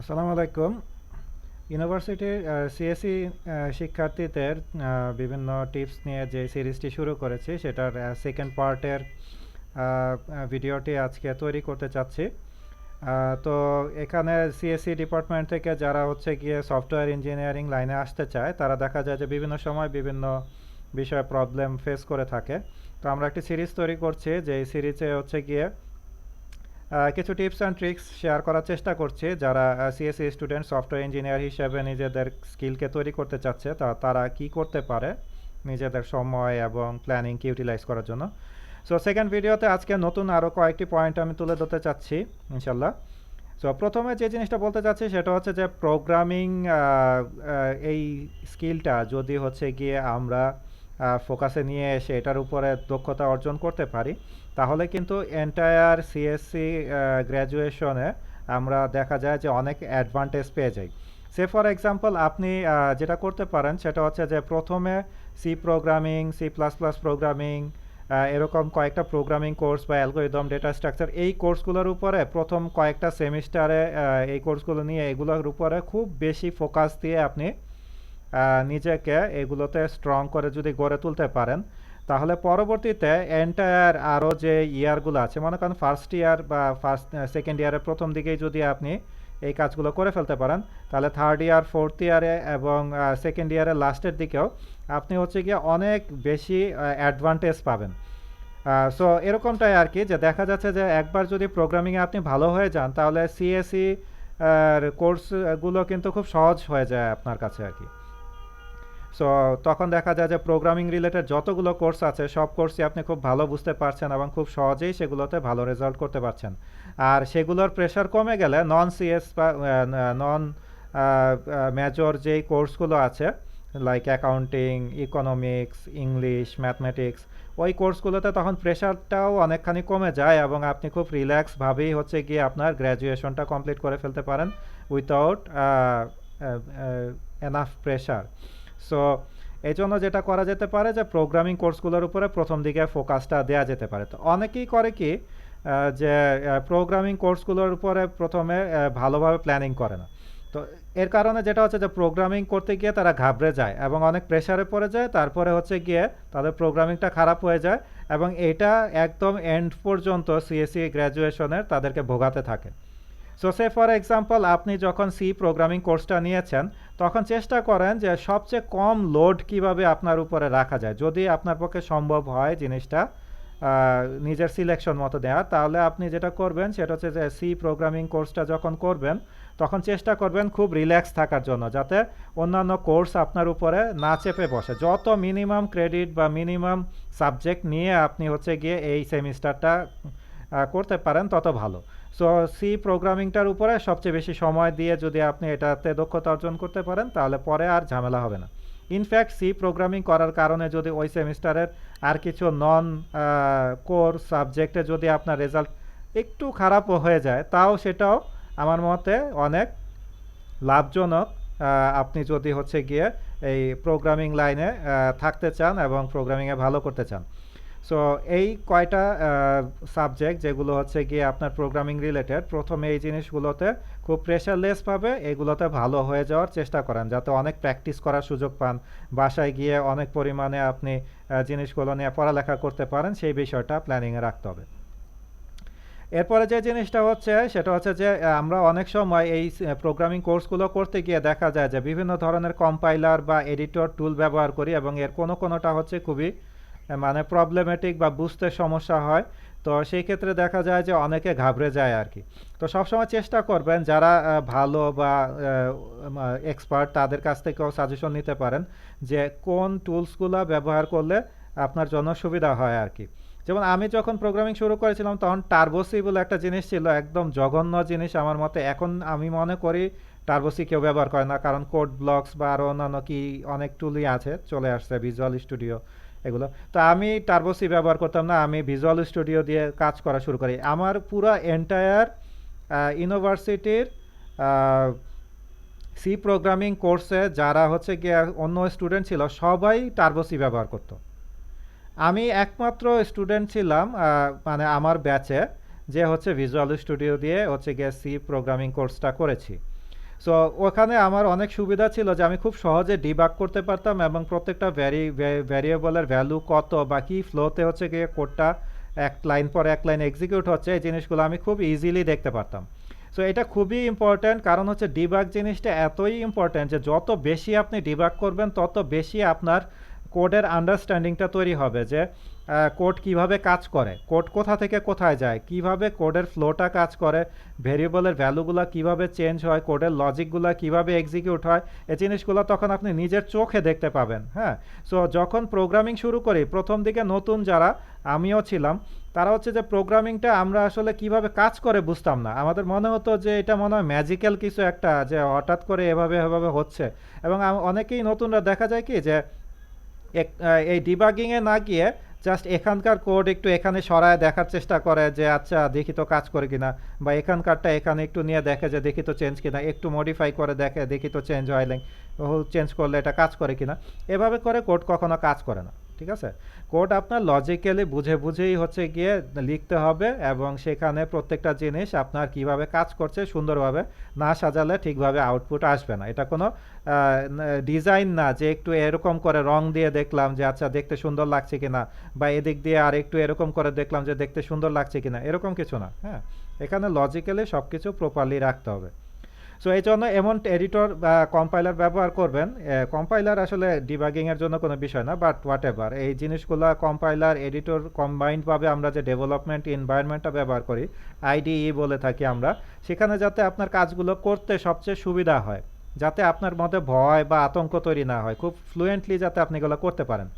আসসালামু আলাইকুম। ইউনিভার্সিটির সিএসসি শিক্ষার্থীদের বিভিন্ন টিপস নিয়ে যে সিরিজটি শুরু করেছি, সেটার সেকেন্ড পার্টের ভিডিওটি আজকে তৈরি করতে চাচ্ছি। তো এখানে সিএসসি ডিপার্টমেন্ট থেকে যারা হচ্ছে গিয়ে সফটওয়্যার ইঞ্জিনিয়ারিং লাইনে আসতে চায়, তারা দেখা যায় যে বিভিন্ন সময় বিভিন্ন বিষয়ে প্রবলেম ফেস করে থাকে। তো আমরা একটি সিরিজ তৈরি করছি, যে এই সিরিজে হচ্ছে গিয়ে কিছু টিপস অ্যান্ড ট্রিক্স শেয়ার করার চেষ্টা করছি। যারা সিএসসি স্টুডেন্ট সফটওয়্যার ইঞ্জিনিয়ার হিসেবে নিজেদের স্কিলকে তৈরি করতে চাচ্ছে, তা, তারা কি করতে পারে? নিজেদের সময় এবং প্ল্যানিংকে ইউটিলাইজ করার জন্য। সো সেকেন্ড ভিডিওতে আজকে নতুন আরও কয়েকটি পয়েন্ট আমি তুলে ধরতে চাচ্ছি ইনশাল্লাহ সো প্রথমে যে জিনিসটা বলতে চাচ্ছি, সেটা হচ্ছে যে প্রোগ্রামিং এই স্কিলটা যদি হচ্ছে গিয়ে আমরা ফোকাসে নিয়ে এসে এটার উপরে দক্ষতা অর্জন করতে পারি, তাহলে কিন্তু এন্টায়ার সিএসসি গ্র্যাজুয়েশনে আমরা দেখা যায় যে অনেক অ্যাডভান্টেজ পেয়ে যাই। সে ফর এক্সাম্পল আপনি যেটা করতে পারেন সেটা হচ্ছে যে প্রথমে C programming C plus plus programming এরকম কয়েকটা প্রোগ্রামিং কোর্স বা অ্যালগোরিদম ডেটা স্ট্রাকচার এই কোর্সগুলোর উপরে প্রথম কয়েকটা সেমিস্টারে এই কোর্সগুলো নিয়ে এগুলোর উপরে খুব বেশি ফোকাস দিয়ে আপনি নিজেকে এগুলোতে স্ট্রং করে যদি গড়ে তুলতে পারেন, তাহলে পরবর্তীতে এন্টায়ার আরও যে ইয়ারগুলো আছে, মনে করেন ফার্স্ট ইয়ার বা ফার্স্ট সেকেন্ড ইয়ারের প্রথম দিকেই যদি আপনি এই কাজগুলো করে ফেলতে পারেন, তাহলে থার্ড ইয়ার ফোর্থ ইয়ারে এবং সেকেন্ড ইয়ারের লাস্টের দিকেও আপনি হচ্ছে গিয়ে অনেক বেশি অ্যাডভান্টেজ পাবেন। সো এরকমটাই আর কি যে দেখা যাচ্ছে যে একবার যদি প্রোগ্রামিংয়ে আপনি ভালো হয়ে যান, তাহলে সিএসসি কোর্সগুলো কিন্তু খুব সহজ হয়ে যায় আপনার কাছে আর কি। সো তখন দেখা যায় যে প্রোগ্রামিং রিলেটেড যতগুলো কোর্স আছে, সব কোর্সই আপনি খুব ভালো বুঝতে পারছেন এবং খুব সহজেই সেগুলোতে ভালো রেজাল্ট করতে পারছেন। আর সেগুলোর প্রেশার কমে গেলে নন সিএস বা নন মেজর যেই কোর্সগুলো আছে like accounting economics English mathematics ওই কোর্সগুলোতে তখন প্রেশারটাও অনেকখানি কমে যায় এবং আপনি খুব রিল্যাক্সভাবেই হচ্ছে গিয়ে আপনার গ্র্যাজুয়েশনটা কমপ্লিট করে ফেলতে পারেন উইথাউট এনাফ প্রেশার সো এই জন্য যেটা করা যেতে পারে যে প্রোগ্রামিং কোর্সগুলোর উপরে প্রথম দিকে ফোকাসটা দেওয়া যেতে পারে। তো অনেকেই করে কি যে প্রোগ্রামিং কোর্সগুলোর উপরে প্রথমে ভালোভাবে প্ল্যানিং করে না। তো এর কারণে যেটা হচ্ছে যে প্রোগ্রামিং করতে গিয়ে তারা ঘাবড়ে যায় এবং অনেক প্রেশারে পড়ে যায়, তারপরে হচ্ছে গিয়ে তাদের প্রোগ্রামিংটা খারাপ হয়ে যায় এবং এটা একদম এন্ড পর্যন্ত সিএসসি গ্র্যাজুয়েশনের তাদেরকে ভোগাতে থাকে। সো সে ফর এক্সাম্পল আপনি যখন সি প্রোগ্রামিং কোর্সটা নিয়েছেন তখন চেষ্টা করেন যে সবচেয়ে কম লোড কীভাবে আপনার উপরে রাখা যায়। যদি আপনার পক্ষে সম্ভব হয় জিনিসটা নিজের সিলেকশন মতো দেওয়ার তাহলে আপনি যেটা করবেন, সেটা হচ্ছে যে সি প্রোগ্রামিং কোর্সটা যখন করবেন, তখন চেষ্টা করবেন খুব রিল্যাক্স থাকার জন্য, যাতে অন্যান্য কোর্স আপনার উপরে না চেপে বসে। যত মিনিমাম ক্রেডিট বা মিনিমাম সাবজেক্ট নিয়ে আপনি হচ্ছে গিয়ে এই সেমিস্টারটা করতে পারেন, তত ভালো। সো সি প্রোগ্রামিংটার উপরে সবচেয়ে বেশি সময় দিয়ে যদি আপনি এটাতে দক্ষতা অর্জন করতে পারেন, তাহলে পরে আর ঝামেলা হবে না। ইনফ্যাক্ট সি প্রোগ্রামিং করার কারণে যদি ওই সেমিস্টারের আর কিছু নন কোর সাবজেক্টে যদি আপনার রেজাল্ট একটু খারাপও হয়ে যায়, তাও সেটাও আমার মতে অনেক লাভজনক আপনি যদি হচ্ছে গিয়ে এই প্রোগ্রামিং লাইনে থাকতে চান এবং প্রোগ্রামিংয়ে ভালো করতে চান। সো এই কয়টা সাবজেক্ট যেগুলো হচ্ছে গিয়ে আপনার প্রোগ্রামিং রিলেটেড প্রথমে এই জিনিসগুলোতে খুব প্রেশারলেসভাবে এগুলোতে ভালো হয়ে যাওয়ার চেষ্টা করেন, যাতে অনেক প্র্যাকটিস করার সুযোগ পান। বাসায় গিয়ে অনেক পরিমাণে আপনি জিনিসগুলো নিয়ে পড়ালেখা করতে পারেন, সেই বিষয়টা প্ল্যানিংয়ে রাখতে হবে। এরপরে যে জিনিসটা হচ্ছে, সেটা হচ্ছে যে আমরা অনেক সময় এই প্রোগ্রামিং কোর্সগুলো করতে গিয়ে দেখা যায় যে, বিভিন্ন ধরনের কম্পাইলার বা এডিটর টুল ব্যবহার করি এবং এর কোনো কোনোটা হচ্ছে খুবই মানে প্রবলেমেটিক বা বুঝতে সমস্যা হয়। তো সেই ক্ষেত্রে দেখা যায় যে অনেকে ঘাবড়ে যায় আর কি। তো সবসময় চেষ্টা করবেন যারা ভালো বা এক্সপার্ট তাদের কাছ থেকেও সাজেশন নিতে পারেন যে কোন টুলসগুলো ব্যবহার করলে আপনার জন্য সুবিধা হয় আর কি। যেমন আমি যখন প্রোগ্রামিং শুরু করেছিলাম তখন টার্বোসি বলে একটা জিনিস ছিল, একদম জঘন্য জিনিস আমার মতে। এখন আমি মনে করি টার্বোসি কেউ ব্যবহার করে না, কারণ কোড ব্লকস বা আরও অন্যান্য কি, অনেক টুলই আছে, চলে আসছে ভিজুয়াল স্টুডিও এগুলো। তো আমি টার্বোসি ব্যবহার করতাম না, আমি ভিজুয়াল স্টুডিও দিয়ে কাজ করা শুরু করি। আমার পুরো এন্টায়ার ইউনিভার্সিটির সি প্রোগ্রামিং কোর্সে যারা হচ্ছে গিয়ে অন্য স্টুডেন্ট ছিল, সবাই টার্বোসি ব্যবহার করতো। আমি একমাত্র স্টুডেন্ট ছিলাম মানে আমার ব্যাচে যে হচ্ছে ভিজুয়াল স্টুডিও দিয়ে হচ্ছে গিয়ে সি প্রোগ্রামিং কোর্সটা করেছি। সো ওখানে আমার অনেক সুবিধা ছিল যে আমি খুব সহজে ডিবাগ করতে পারতাম এবং প্রত্যেকটা ভ্যারি ভ্যারিয়েবলের ভ্যালু কত বা কী ফ্লোতে হচ্ছে গিয়ে কোডটা এক লাইন পর এক লাইন এক্সিকিউট হচ্ছে, এই জিনিসগুলো আমি খুব ইজিলি দেখতে পারতাম। সো এটা খুবই ইম্পর্ট্যান্ট কারণ হচ্ছে ডিবাগ জিনিসটা এতই ইম্পর্ট্যান্ট যে যত বেশি আপনি ডিবাগ করবেন, তত বেশি আপনার কোডের আন্ডারস্ট্যান্ডিংটা তৈরি হবে যে কোড কীভাবে কাজ করে? কোড কোথা থেকে কোথায় যায়? কীভাবে কোডের ফ্লোটা কাজ করে? ভেরিয়েবলের ভ্যালুগুলো কীভাবে চেঞ্জ হয়? কোডের লজিকগুলো কীভাবে এক্সিকিউট হয়? এই জিনিসগুলো তখন আপনি নিজের চোখে দেখতে পাবেন হ্যাঁ? সো যখন প্রোগ্রামিং শুরু করি, প্রথম দিকে নতুন যারা আমিও ছিলাম, তারা হচ্ছে যে প্রোগ্রামিংটা আমরা আসলে কীভাবে কাজ করে বুঝতাম না। আমাদের মনে হতো যে এটা মনে হয় ম্যাজিক্যাল কিছু একটা, যে হঠাৎ করে এভাবে এভাবে হচ্ছে। এবং অনেকেই নতুনরা দেখা যায় কি যে এই ডিবাগিংয়ে না গিয়ে জাস্ট এখানকার কোড একটু এখানে সরায় দেখার চেষ্টা করে যে আচ্ছা দেখি তো কাজ করে কিনা। বা এখানকারটা এখানে একটু নিয়ে দেখে যে, দেখি তো চেঞ্জ কিনা। একটু মডিফাই করে দেখে, দেখি তো চেঞ্জ হয় চেঞ্জ করলে এটা কাজ করে কিনা? এভাবে করে কোড কখনো কাজ করে না। ঠিক আছে? কোড আপনার লজিক্যালি বুঝে বুঝেই হচ্ছে গিয়ে লিখতে হবে এবং সেখানে প্রত্যেকটা জিনিস আপনার কীভাবে কাজ করছে সুন্দরভাবে না সাজালে ঠিকভাবে আউটপুট আসবে না। এটা কোনো ডিজাইন না যে একটু এরকম করে রং দিয়ে দেখলাম যে আচ্ছা দেখতে সুন্দর লাগছে কিনা বা এদিক দিয়ে আর একটু এরকম করে দেখলাম যে দেখতে সুন্দর লাগছে কিনা, এরকম কিছু না হ্যাঁ? এখানে লজিক্যালি সব কিছু প্রপারলি রাখতে হবে। সো এই জন্য এমন এডিটর বা কম্পাইলার ব্যবহার করবেন। কম্পাইলার আসলে ডিবাগিংয়ের জন্য কোনো বিষয় না বাট হোয়াট এভার এই জিনিসগুলো কম্পাইলার এডিটর কম্বাইন্ডভাবে আমরা যে ডেভেলপমেন্ট এনভায়রনমেন্টটা ব্যবহার করি আইডিই বলে থাকি আমরা, সেখানে যাতে আপনার কাজগুলো করতে সবচেয়ে সুবিধা হয়, যাতে আপনার মধ্যে ভয় বা আতঙ্ক তৈরি না হয়, খুব ফ্লুয়েন্টলি যাতে আপনি এগুলো করতে পারেন।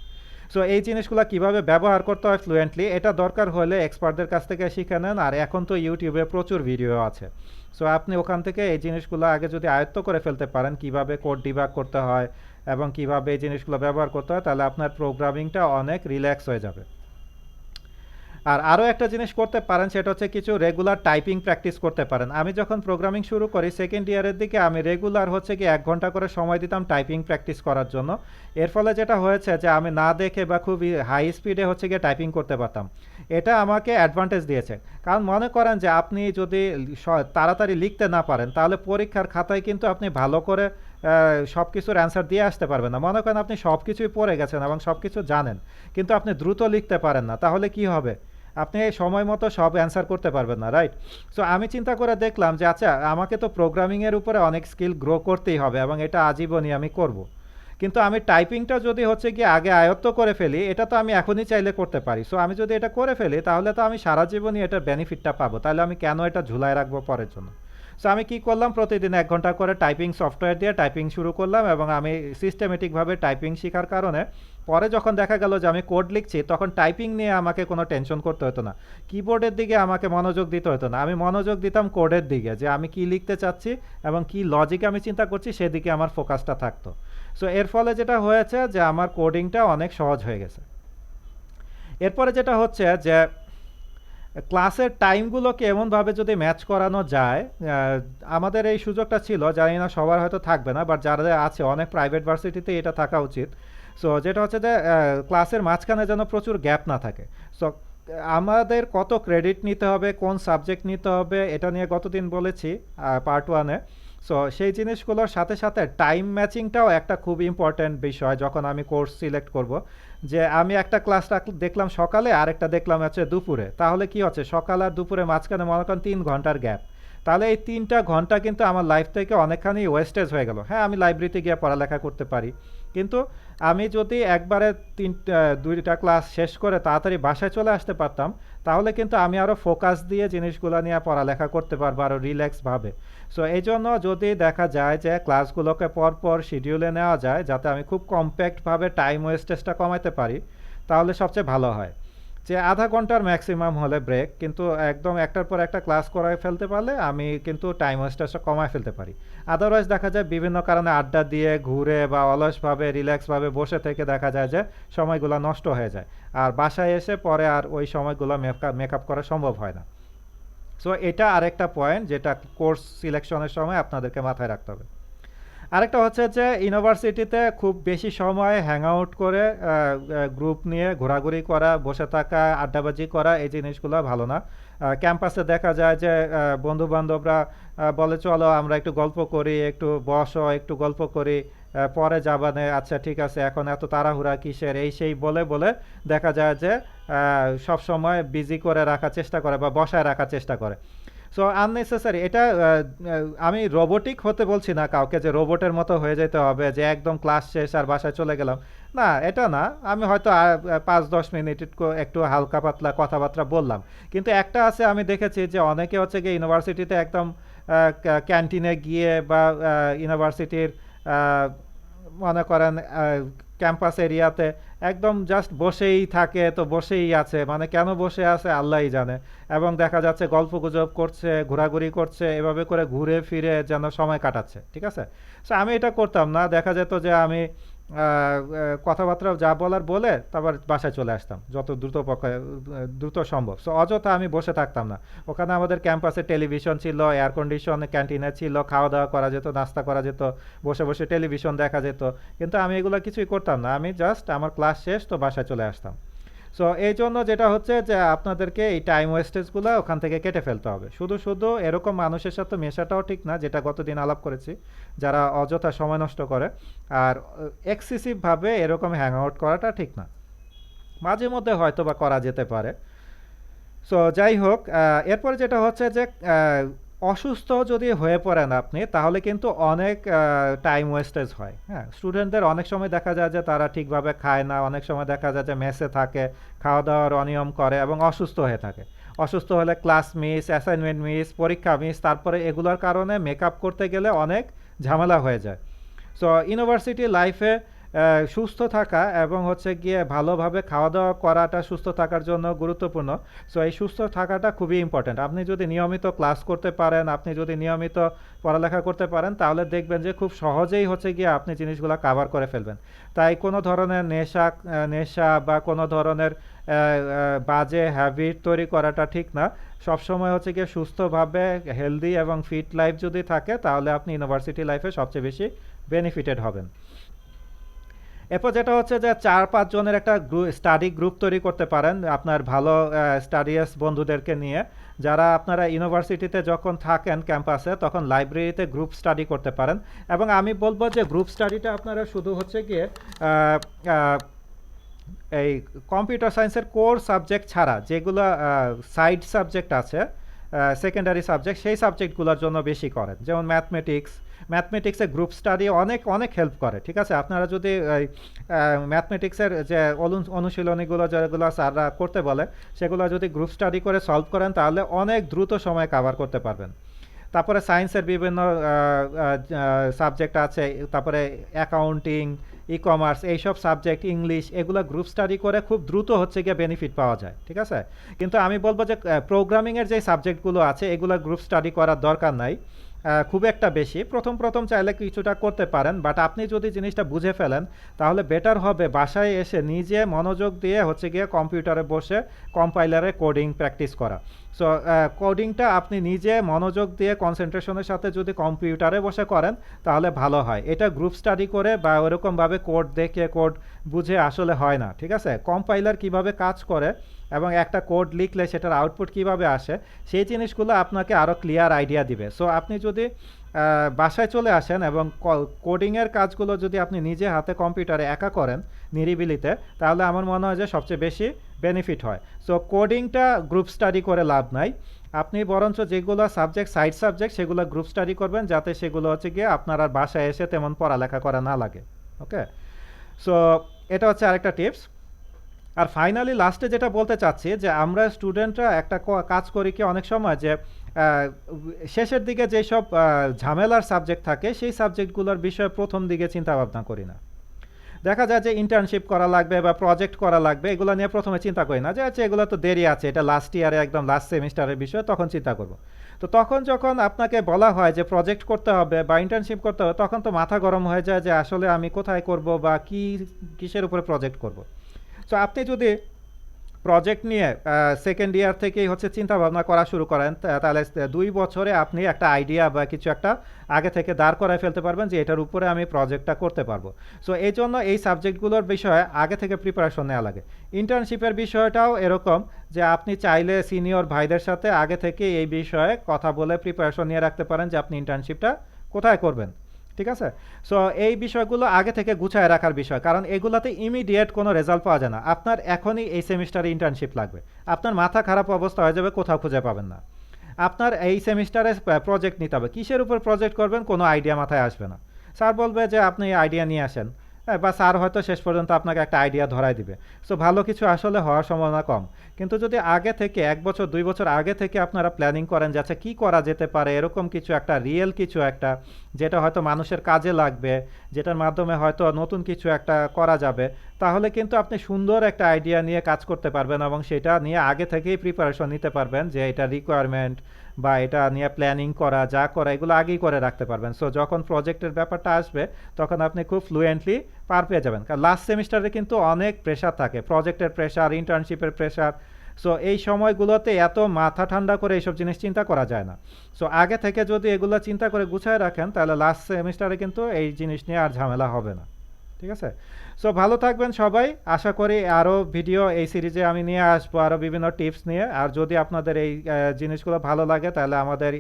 সো এই জিনিসগুলো কীভাবে ব্যবহার করতে হয় ফ্লুয়েন্টলি এটা দরকার হলে এক্সপার্টদের কাছ থেকে শিখে নেন, আর এখন তো ইউটিউবে প্রচুর ভিডিও আছে। সো আপনি ওখান থেকে এই জিনিসগুলো আগে যদি আয়ত্ত করে ফেলতে পারেন, কীভাবে কোড ডিবাগ করতে হয় এবং কীভাবে এই জিনিসগুলো ব্যবহার করতে হয়, তাহলে আপনার প্রোগ্রামিংটা অনেক রিল্যাক্স হয়ে যাবে। আর আরও একটা জিনিস করতে পারেন, সেটা হচ্ছে কিছু রেগুলার টাইপিং প্র্যাকটিস করতে পারেন। আমি যখন প্রোগ্রামিং শুরু করি সেকেন্ড ইয়ারের দিকে আমি রেগুলার হচ্ছে কি এক ঘণ্টা করে সময় দিতাম টাইপিং প্র্যাকটিস করার জন্য। এর ফলে যেটা হয়েছে যে আমি না দেখে বা খুবই হাই স্পিডে হচ্ছে গিয়ে টাইপিং করতে পারতাম। এটা আমাকে অ্যাডভান্টেজ দিয়েছে। কারণ মনে করেন যে আপনি যদি তাড়াতাড়ি লিখতে না পারেন, তাহলে পরীক্ষার খাতায় কিন্তু আপনি ভালো করে সব কিছুর অ্যান্সার দিয়ে আসতে পারবেন না। মনে করেন আপনি সব কিছুই পড়ে গেছেন এবং সব কিছু জানেন, কিন্তু আপনি দ্রুত লিখতে পারেন না, তাহলে কি হবে? আপনি সময় মতো সব অ্যান্সার করতে পারবেন না রাইট সো আমি চিন্তা করে দেখলাম যে আচ্ছা আমাকে তো প্রোগ্রামিংয়ের উপরে অনেক স্কিল গ্রো করতেই হবে এবং এটা আজীবনই আমি করব। কিন্তু আমি টাইপিংটা যদি হচ্ছে কি আগে আয়ত্ত করে ফেলি, এটা তো আমি এখনই চাইলে করতে পারি। সো আমি যদি এটা করে ফেলি, তাহলে তো আমি সারা জীবনই এটার বেনিফিটটা পাবো। তাহলে আমি কেন এটা ঝুলায় রাখব পরের জন্য? সো আমি কি করলাম? প্রতিদিন এক ঘণ্টা করে টাইপিং সফটওয়্যার দিয়ে টাইপিং শুরু করলাম এবং আমি সিস্টেমেটিকভাবে টাইপিং শেখার কারণে পরে যখন দেখা গেল যে আমি কোড লিখছি, তখন টাইপিং নিয়ে আমাকে কোনো টেনশন করতে হতো না। কিবোর্ডের দিকে আমাকে মনোযোগ দিতে হতো না। আমি মনোযোগ দিতাম কোডের দিকে, যে আমি কি লিখতে চাচ্ছি এবং কি লজিকে আমি চিন্তা করছি, সেদিকে আমার ফোকাসটা থাকতো। সো এর ফলে যেটা হয়েছে যে আমার কোডিংটা অনেক সহজ হয়ে গেছে। এরপরে যেটা হচ্ছে যে ক্লাসের টাইমগুলোকে এমনভাবে যদি ম্যাচ করানো যায় আমাদের এই সুযোগটা ছিল, জানি না সবার হয়তো থাকবে না বাট যারা আছে, অনেক প্রাইভেট ভার্সিটিতে এটা থাকা উচিত। সো যেটা হচ্ছে যে ক্লাসের মাঝখানে যেন প্রচুর গ্যাপ না থাকে। সো আমাদের কত ক্রেডিট নিতে হবে, কোন সাবজেক্ট নিতে হবে, এটা নিয়ে গতদিন বলেছি পার্ট ওয়ানে সো সেই জিনিসগুলোর সাথে সাথে টাইম ম্যাচিংটাও একটা খুব ইম্পর্ট্যান্ট বিষয় যখন আমি কোর্স সিলেক্ট করব। যে, আমি একটা ক্লাস দেখলাম সকালে আর একটা দেখলাম হচ্ছে দুপুরে। তাহলে কি হচ্ছে? সকাল আর দুপুরে মাঝখানে মনে করেন তিন ঘণ্টার গ্যাপ তাহলে এই তিনটা ঘণ্টা কিন্তু আমার লাইফ থেকে অনেকখানি ওয়েস্টেজ হয়ে গেল। হ্যাঁ আমি লাইব্রেরিতে গিয়ে পড়ালেখা করতে পারি। কিন্তু আমি যদি একবারে তিন দুইটা ক্লাস শেষ করে তাড়াতাড়ি বাসায় চলে আসতে পারতাম, তাহলে কিন্তু আমি আরও ফোকাস দিয়ে জিনিসগুলো নিয়ে পড়ালেখা করতে পারব আরও রিল্যাক্সভাবে সো এই জন্য যদি দেখা যায় যে ক্লাসগুলোকে পরপর শিডিউলে নেওয়া যায়, যাতে আমি খুব কম্প্যাক্টভাবে টাইম ওয়েস্টেজটা কমাতে পারি, তাহলে সবচেয়ে ভালো হয়। যে আধা ঘণ্টার ম্যাক্সিমাম হলে ব্রেক কিন্তু একদম একটার পর একটা ক্লাস করায় ফেলতে পারলে আমি কিন্তু টাইম ওয়েস্টেজটা কমায় ফেলতে পারি। আদারওয়াইজ দেখা যায় বিভিন্ন কারণে আড্ডা দিয়ে ঘুরে বা অলসভাবে রিল্যাক্সভাবে বসে থেকে দেখা যায় যে সময়গুলো নষ্ট হয়ে যায়। আর বাসায় এসে পরে আর ওই সময়গুলো মেকআপ করা সম্ভব হয় না। সো এটা আরেকটা পয়েন্ট যেটা কোর্স সিলেকশনের সময় আপনাদেরকে মাথায় রাখতে হবে। আরেকটা হচ্ছে যে ইউনিভার্সিটিতে খুব বেশি সময় হ্যাং আউট করে গ্রুপ নিয়ে ঘোরাঘুরি করা, বসে থাকা, আড্ডাবাজি করা, এই জিনিসগুলো ভালো না। ক্যাম্পাসে দেখা যায় যে বন্ধু বান্ধবরা বলে চলো আমরা একটু গল্প করি, একটু বসো, একটু গল্প করি পরে যাবানে আচ্ছা ঠিক আছে, এখন এত তাড়াহুড়া কিসের? এই সেই বলে বলে দেখা যায় যে সব সময় বিজি করে রাখার চেষ্টা করে বা বসায় রাখার চেষ্টা করে। সো আননেসেসারি এটা আমি রোবোটিক হতে বলছি না কাউকে যে রোবটের মতো হয়ে যেতে হবে, যে একদম ক্লাস শেষ আর বাসায় চলে গেলাম। না, এটা না। আমি হয়তো পাঁচ, দশ মিনিট একটু হালকা পাতলা কথাবার্তা বললাম। কিন্তু একটা আছে আমি দেখেছি যে অনেকে হচ্ছে গিয়ে ইউনিভার্সিটিতে একদম ক্যান্টিনে গিয়ে বা ইউনিভার্সিটির মনে করেন ক্যাম্পাস এরিয়াতে একদম জাস্ট বসেই থাকে, তো বসেই আছে। মানে কেন বসে আছে? আল্লাহই জানে। এবং দেখা যাচ্ছে গল্প গুজব করছে, ঘোরাঘুরি করছে, এভাবে করে ঘুরে ফিরে যেন সময় কাটাচ্ছে। ঠিক আছে? সো আমি এটা করতাম না। দেখা যেত যে আমি কথাবার্তা যা বলার বলে তারপর বাসায় চলে আসতাম, যত দ্রুত পক্ষে দ্রুত সম্ভব। সো অযথা আমি বসে থাকতাম না। ওখানে আমাদের ক্যাম্পাসে টেলিভিশন ছিল এয়ার কন্ডিশন ক্যান্টিনে ছিল, খাওয়া দাওয়া করা যেত, নাস্তা করা যেত, বসে বসে টেলিভিশন দেখা যেত। কিন্তু আমি এগুলো কিছুই করতাম না। আমি জাস্ট আমার ক্লাস শেষ তো বাসায় চলে আসতাম। সো এই জন্য যেটা হচ্ছে যে আপনাদেরকে এই টাইম ওয়েস্টেজগুলো ওখান থেকে কেটে ফেলতে হবে। শুধু শুধু এরকম মানুষের সাথে মেশাটাও ঠিক না, যেটা গতদিন আলাপ করেছি, যারা অযথা সময় নষ্ট করে। আর এক্সেসিভভাবে এরকম হ্যাং আউট করাটা ঠিক না। মাঝে মধ্যে হয়তো বা করা যেতে পারে। সো যাই হোক এরপরে যেটা হচ্ছে যে অসুস্থ যদি হয়ে পড়েন আপনি, তাহলে কিন্তু অনেক টাইম ওয়েস্টেজ হয়। হ্যাঁ স্টুডেন্টদের অনেক সময় দেখা যায় যে তারা ঠিকভাবে খায় না, অনেক সময় দেখা যায় যে মেসে থাকে খাওয়া দাওয়ার অনিয়ম করে এবং অসুস্থ হয়ে থাকে। অসুস্থ হলে ক্লাস মিস অ্যাসাইনমেন্ট মিস পরীক্ষা মিস তারপরে এগুলোর কারণে মেকআপ করতে গেলে অনেক ঝামেলা হয়ে যায়। সো ইউনিভার্সিটি লাইফে সুস্থ থাকা এবং হচ্ছে গিয়ে ভালোভাবে খাওয়া দাওয়া করাটা, সুস্থ থাকার জন্য গুরুত্বপূর্ণ। সো এই সুস্থ থাকাটা খুবই ইম্পর্ট্যান্ট আপনি যদি নিয়মিত ক্লাস করতে পারেন, আপনি যদি নিয়মিত পড়ালেখা করতে পারেন, তাহলে দেখবেন যে খুব সহজেই হচ্ছে গিয়ে আপনি জিনিসগুলো কাভার করে ফেলবেন। তাই কোনো ধরনের নেশা নেশা বা কোনো ধরনের বাজে হ্যাবিট তৈরি করাটা ঠিক না। সবসময় হচ্ছে গিয়ে সুস্থভাবে হেলদি এবং ফিট লাইফ যদি থাকে, তাহলে আপনি ইউনিভার্সিটি লাইফে সবচেয়ে বেশি বেনিফিটেড হবেন। এরপর যেটা হচ্ছে যে চার পাঁচ জনের একটা স্টাডি গ্রুপ তৈরি করতে পারেন, আপনার ভালো স্টাডিয়াস বন্ধুদেরকে নিয়ে। যারা আপনারা ইউনিভার্সিটিতে যখন থাকেন ক্যাম্পাসে তখন লাইব্রেরিতে গ্রুপ স্টাডি করতে পারেন। এবং আমি বলব যে গ্রুপ স্টাডিটা আপনারা শুধু হচ্ছে গিয়ে এই কম্পিউটার সায়েন্সের কোর সাবজেক্ট ছাড়া যেগুলো সাইড সাবজেক্ট আছে সেকেন্ডারি সাবজেক্ট সেই সাবজেক্টগুলোর জন্য বেশি করেন। যেমন ম্যাথমেটিক্স ম্যাথমেটিক্সে গ্রুপ স্টাডি অনেক অনেক হেল্প করে, ঠিক আছে? আপনারা যদি ম্যাথমেটিক্সের যে অনু- অনুশীলনীগুলো যেগুলো স্যাররা করতে বলে, সেগুলো যদি গ্রুপ স্টাডি করে সলভ করেন, তাহলে অনেক দ্রুত সময় কাভার করতে পারবেন। তারপরে সায়েন্সের বিভিন্ন সাবজেক্ট আছে, তারপরে অ্যাকাউন্টিং ই কমার্স এইসব সাবজেক্ট ইংলিশ এগুলো গ্রুপ স্টাডি করে খুব দ্রুত হচ্ছে গিয়ে বেনিফিট পাওয়া যায়, ঠিক আছে? কিন্তু আমি বলব যে প্রোগ্রামিংয়ের যে সাবজেক্টগুলো আছে, এগুলো গ্রুপ স্টাডি করার দরকার নাই। খুব একটা বেশি। প্রথম প্রথম চাইলে কিছুটা করতে পারেন বাট আপনি যদি জিনিসটা বুঝে ফেলেন, তাহলে বেটার হবে বাসায় এসে নিজে মনোযোগ দিয়ে হচ্ছে গিয়ে কম্পিউটারে বসে কম্পাইলারে কোডিং প্র্যাকটিস করা। সো কোডিংটা আপনি নিজে মনোযোগ দিয়ে কনসেন্ট্রেশনের সাথে যদি কম্পিউটারে বসে করেন, তাহলে ভালো হয়। এটা গ্রুপ স্টাডি করে বা ওরকমভাবে কোড দেখে কোড বুঝে আসলে হয় না, ঠিক আছে? কম্পাইলার কীভাবে কাজ করে এবং একটা কোড লিখলে সেটার আউটপুট কীভাবে আসে, সেই জিনিসগুলো আপনাকে আরও ক্লিয়ার আইডিয়া দিবে। সো আপনি যদি বাসায় চলে আসেন এবং কোডিংয়ের কাজগুলো যদি আপনি নিজে হাতে কম্পিউটারে একা করেন নিরিবিলিতে, তাহলে আমার মনে হয় যে সবচেয়ে বেশি বেনিফিট হয়। সো কোডিংটা গ্রুপ স্টাডি করে লাভ নাই। আপনি বরঞ্চ যেগুলো সাবজেক্ট সাইড সাবজেক্ট সেগুলো গ্রুপ স্টাডি করবেন, যাতে সেগুলো হচ্ছে গিয়ে আপনার আর বাসায় এসে তেমন পড়ালেখা করা না লাগে। ওকে সো এটা হচ্ছে আরেকটা টিপস আর ফাইনালি লাস্টে যেটা বলতে চাচ্ছি, যে আমরা স্টুডেন্টরা একটা কাজ করি কি অনেক সময় যে শেষের দিকে যেসব ঝামেলার সাবজেক্ট থাকে, সেই সাবজেক্টগুলোর বিষয়ে প্রথম দিকে চিন্তা ভাবনা করি না। দেখা যায় যে ইন্টার্নশিপ করা লাগবে বা প্রজেক্ট করা লাগবে, এগুলো নিয়ে প্রথমে চিন্তা করি না, যে আচ্ছা এগুলো তো দেরি আছে, এটা লাস্ট ইয়ারে একদম লাস্ট সেমিস্টারের বিষয়ে তখন চিন্তা করব। তো তখন যখন আপনাকে বলা হয় যে প্রজেক্ট করতে হবে বা ইন্টার্নশিপ করতে হবে, তখন তো মাথা গরম হয়ে যায় যে আসলে আমি কোথায় করব বা কি, কিসের উপরে প্রজেক্ট করব। সো আপনি যদি প্রজেক্ট নিয়ে সেকেন্ড ইয়ার থেকেই হচ্ছে চিন্তা ভাবনা করা শুরু করেন, তা- তাহলে দুই বছরে আপনি একটা আইডিয়া বা কিছু একটা আগে থেকে দাঁড় করায় ফেলতে পারবেন যে এটার উপরে আমি প্রজেক্টটা করতে পারব। সো এই জন্য এই সাবজেক্টগুলোর বিষয়ে আগে থেকে প্রিপারেশন নেওয়া লাগে। ইন্টার্নশিপের বিষয়টাও এরকম যে আপনি চাইলে সিনিয়র ভাইদের সাথে আগে থেকে এই বিষয়ে কথা বলে প্রিপারেশন নিয়ে রাখতে পারেন যে আপনি ইন্টার্নশিপটা কোথায় করবেন। ঠিক আছে? সো এই বিষয়গুলো আগে থেকে গুছায় রাখার বিষয় কারণ এগুলোতে ইমিডিয়েট কোনো রেজাল্ট পাওয়া যায় না। আপনার এখনই এই সেমিস্টারে ইন্টার্নশিপ লাগবে। আপনার মাথা খারাপ অবস্থা হয়ে যাবে কোথাও খুঁজে পাবেন না। আপনার এই সেমিস্টারে প্রজেক্ট নিতে হবে। কিসের উপর প্রজেক্ট করবেন কোনো আইডিয়া মাথায় আসবে না। স্যার বলবে যে আপনি আইডিয়া নিয়ে আসেন। হ্যাঁ, বা স্যার হয়তো শেষ পর্যন্ত আপনাকে একটা আইডিয়া ধরাই দিবে। সো ভালো কিছু আসলে হওয়ার সম্ভাবনা কম। কিন্তু যদি আগে থেকে, এক বছর, দুই বছর আগে থেকে আপনারা প্ল্যানিং করেন যে আচ্ছা কী করা যেতে পারে? এরকম কিছু একটা রিয়েল কিছু একটা, যেটা হয়তো মানুষের কাজে লাগবে, যেটার মাধ্যমে হয়তো নতুন কিছু একটা করা যাবে, তাহলে কিন্তু আপনি সুন্দর একটা আইডিয়া নিয়ে কাজ করতে পারবেন এবং সেটা নিয়ে আগে থেকেই প্রিপারেশন নিতে পারবেন যে, এটা রিকোয়ারমেন্ট বা এটা নিয়ে প্ল্যানিং করা, যা করা, এগুলো আগেই করে রাখতে পারবেন। সো যখন প্রজেক্টের ব্যাপারটা আসবে, তখন আপনি খুব ফ্লুয়েন্টলি পার পেয়ে যাবেন। কারণ লাস্ট সেমিস্টারে কিন্তু অনেক প্রেশার থাকে প্রজেক্টের প্রেশার ইন্টার্নশিপের প্রেশার সো এই সময়গুলোতে এত মাথা ঠান্ডা করে এইসব জিনিস চিন্তা করা যায় না। সো আগে থেকে যদি এগুলো চিন্তা করে গুছায় রাখেন, তাহলে লাস্ট সেমিস্টারে কিন্তু এই জিনিস নিয়ে আর ঝামেলা হবে না। ঠিক আছে? সো ভালো থাকবেন সবাই। আশা করি আরও ভিডিও এই সিরিজে আমি নিয়ে আসব আরও বিভিন্ন টিপস নিয়ে। আর যদি আপনাদের এই জিনিসগুলো ভালো লাগে, তাহলে আমাদের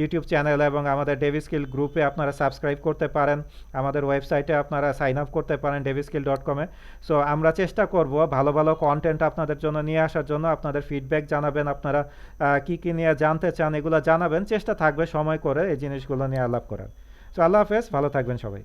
ইউটিউব চ্যানেল এবং আমাদের ডেভিস্কিল গ্রুপে আপনারা সাবস্ক্রাইব করতে পারেন। আমাদের ওয়েবসাইটে আপনারা সাইন আপ করতে পারেন ডেভিস্কিল ডট কমে সো আমরা চেষ্টা করব ভালো ভালো কন্টেন্ট আপনাদের জন্য নিয়ে আসার জন্য। আপনাদের ফিডব্যাক জানাবেন, আপনারা কি কি নিয়ে জানতে চান, এগুলো জানাবেন। চেষ্টা থাকবে সময় করে এই জিনিসগুলো নিয়ে আলাপ করার। সো আল্লাহ হাফেজ, ভালো থাকবেন সবাই।